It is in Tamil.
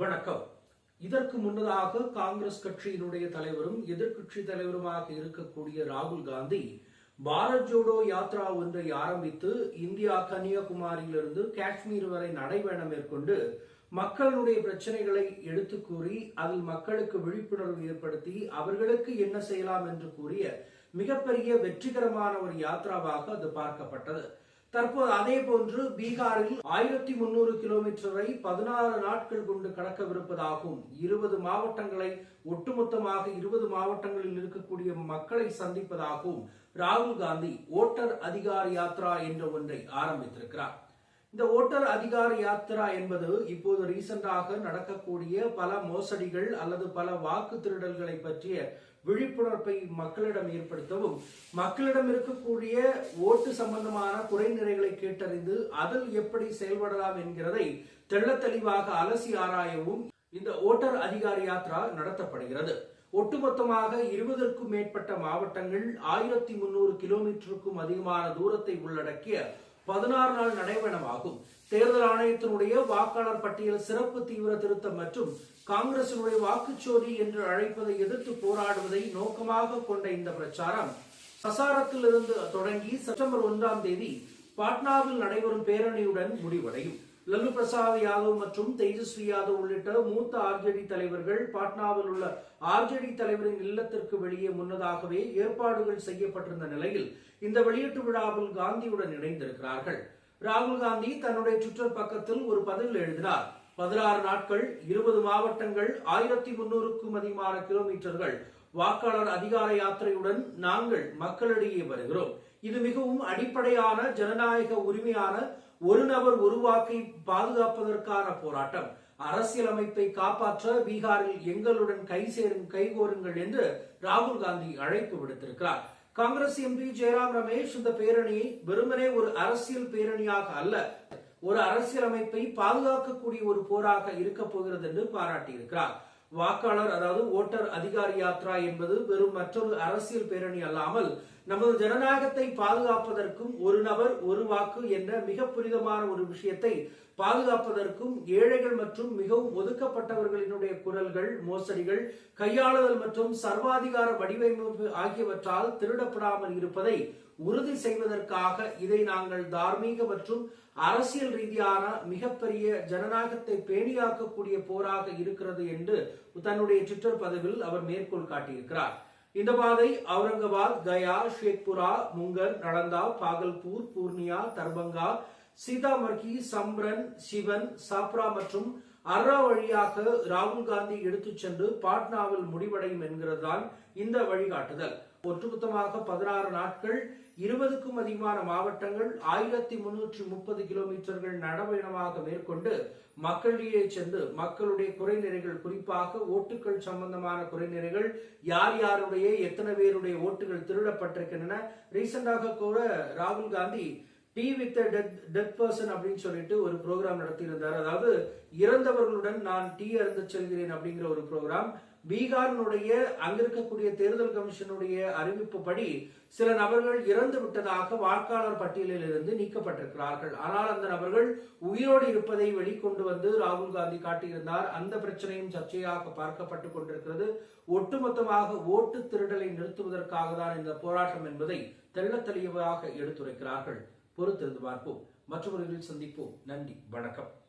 வணக்கம். இதற்கு முன்னதாக காங்கிரஸ் கட்சியினுடைய தலைவரும் எதிர்க்கட்சி தலைவருமாக இருக்கக்கூடிய ராகுல் காந்தி பாரத் ஜோடோ யாத்ரா ஒன்றை ஆரம்பித்து இந்தியா கன்னியாகுமரியிலிருந்து காஷ்மீர் வரை நடைபயணம் மேற்கொண்டு மக்களுடைய பிரச்சனைகளை எடுத்து கூறி அதில் மக்களுக்கு விழிப்புணர்வு ஏற்படுத்தி அவர்களுக்கு என்ன செய்யலாம் என்று கூறிய மிகப்பெரிய வெற்றிகரமான ஒரு யாத்ராவாக அது பார்க்கப்பட்டது. தற்போது அதே போன்று பீகாரில் ஆயிரத்தி முன்னூறு கிலோமீட்டரை பதினாறு நாட்கள் கொண்டு கடக்கவிருப்பதாகவும் இருபது மாவட்டங்களை ஒட்டுமொத்தமாக இருபது மாவட்டங்களில் இருக்கக்கூடிய மக்களை சந்திப்பதாகவும் ராகுல் காந்தி ஓட்டர் அதிகார யாத்ரா என்ற ஒன்றை ஆரம்பித்திருக்கிறார். இந்த ஓட்டர் அதிகார யாத்திரா என்பது இப்போது ரீசெண்டாக நடக்கக்கூடிய பல மோசடிகள் அல்லது பல வாக்கு திருடல்களை பற்றிய விழிப்புணர்வை மக்களிடம் ஏற்படுத்தவும் மக்களிடம் இருக்கக்கூடிய ஓட்டு சம்பந்தமான குறைநிறைகளை கேட்டறிந்து அதில் எப்படி செயல்படலாம் என்கிறதை தெள்ளத்தெளிவாக அலசி ஆராயவும் இந்த ஓட்டர் அதிகார யாத்ரா நடத்தப்படுகிறது. ஒட்டுமொத்தமாக இருபதற்கும் மேற்பட்ட மாவட்டங்கள் ஆயிரத்தி முன்னூறு கிலோமீட்டருக்கும் அதிகமான தூரத்தை உள்ளடக்கிய பதினாறு நாள் நடைபயணமாகும். தேர்தல் ஆணையத்தினுடைய வாக்காளர் பட்டியல் சிறப்பு தீவிர திருத்தம் மற்றும் காங்கிரசினுடைய வாக்குச்சோரி என்று அழைப்பதை எதிர்த்து போராடுவதை நோக்கமாக கொண்ட இந்த பிரச்சாரம் சசாரத்தில் இருந்து தொடங்கி செப்டம்பர் ஒன்றாம் தேதி பாட்னாவில் நடைபெறும் பேரணியுடன் முடிவடையும். லல்லு பிரசாத் யாதவ் மற்றும் தேஜஸ்வி யாதவ் உள்ளிட்ட மூத்த ஆர்ஜேடி தலைவர்கள் பாட்னாவில் உள்ள ஆர்ஜேடி தலைவரின் இல்லத்திற்கு வெளியே முன்னதாகவே ஏற்பாடுகள் செய்யப்பட்டிருந்த நிலையில் இந்த வெளியீட்டு விழாவில் காந்தியுடன் இணைந்திருக்கிறார்கள். ராகுல் காந்தி தன்னுடைய ட்விட்டர் பக்கத்தில் ஒரு பதில் எழுதினார். பதினாறு நாட்கள் இருபது மாவட்டங்கள் ஆயிரத்தி முன்னூறுக்கும் அதிகமான கிலோமீட்டர்கள். வாக்காளர் அதிகார யாத்திரையுடன் நாங்கள் மக்களிடையே வருகிறோம். இது மிகவும் அடிப்படையான ஜனநாயக உரிமையான ஒரு நபர் ஒரு வாக்கை பாதுகாப்பதற்கான போராட்டம். அரசியலமைப்பை காப்பாற்ற பீகாரில் எங்களுடன் கை சேரும் கைகோருங்கள் என்று ராகுல் காந்தி அழைப்பு விடுத்திருக்கிறார். காங்கிரஸ் எம்பி ஜெயராம் ரமேஷ் இந்த பேரணியை வெறுமனே ஒரு அரசியல் பேரணியாக அல்ல ஒரு அரசியலமைப்பை பாதுகாக்கக்கூடிய ஒரு போராக இருக்க போகிறது என்று பாராட்டியிருக்கிறார். வாக்காளர் அதாவது ஓட்டர் அதிகாரி யாத்ரா என்பது வெறும் மற்றொரு அரசியல் பேரணி அல்லாமல் நமது ஜனநாயகத்தை பாதுகாப்பதற்கும் ஒரு நபர் ஒரு வாக்கு என்ற மிக புனிதமான ஒரு விஷயத்தை பாதுகாப்பதற்கும் ஏழைகள் மற்றும் மிகவும் ஒதுக்கப்பட்டவர்களினுடைய குரல்கள் மோசடிகள் கையாளுதல் மற்றும் சர்வாதிகார வடிவமைப்பு ஆகியவற்றால் திருடப்படாமல் இருப்பதை உறுதி செய்வதற்காக இதை நாங்கள் தார்மீக மற்றும் அரசியல் ரீதியான மிகப்பெரிய ஜனநாயகத்தை பேணியாக்கக்கூடிய போராக இருக்கிறது என்று தன்னுடைய ட்விட்டர் பதிவில் அவர் மேற்கோள் காட்டியிருக்கிறார். இந்த பாதை அவுரங்காபாத் கயா ஷேக்புரா முங்கர் நடந்தா பாகல்பூர் பூர்ணியா தர்பங்கா சீதாமர்கி சம்ரன் சிவன் சாப்ரா மற்றும் அர்ரா வழியாக ராகுல் காந்தி எடுத்துச் சென்று பாட்னாவில் முடிவடையும் என்கிறதுதான் இந்த வழிகாட்டுதல். ஒட்டுமொத்தமாக பதினாறு நாட்கள் இருபதுக்கும் அதிகமான மாவட்டங்கள் ஆயிரத்தி முன்னூற்றி முப்பது கிலோமீட்டர்கள் நடபயணமாக மேற்கொண்டு மக்களிடையே சென்று மக்களுடைய குறைநிறைகள் குறிப்பாக ஓட்டுகள் சம்பந்தமான குறைநிறைகள் யார் யாருடைய எத்தனை பேருடைய ஓட்டுகள் திருடப்பட்டிருக்கின்றன ரீசெண்டாக கூட ராகுல் Gandhi tea with death death person அப்படின்னு சொல்லிட்டு ஒரு ப்ரோக்ராம் நடத்தியிருந்தார். அதாவது இறந்தவர்களுடன் நான் டீ அருந்து செல்கிறேன் அப்படிங்கிற ஒரு ப்ரோக்ராம் பீகாரினுடைய அங்க இருக்கக்கூடிய தேர்தல் கமிஷனுடைய அறிவிப்புப்படி சில நபர்கள் இறந்து விட்டதாக வாக்காளர் பட்டியலில் இருந்து நீக்கப்பட்டிருக்கிறார்கள். ஆனால் அந்த நபர்கள் உயிரோடு இருப்பதை வெளிக்கொண்டு வந்து ராகுல் காந்தி காட்டியிருந்தார். அந்த பிரச்சனையும் சர்ச்சையாக பார்க்கப்பட்டுக் கொண்டிருக்கிறது. ஒட்டுமொத்தமாக ஓட்டு திருடலை நிறுத்துவதற்காக தான் இந்த போராட்டம் என்பதை தெள்ள தெளிவாக எடுத்துரைக்கிறார்கள். பொறுத்திருந்து பார்ப்போம். மற்றவர்களில் சந்திப்போம். நன்றி. வணக்கம்.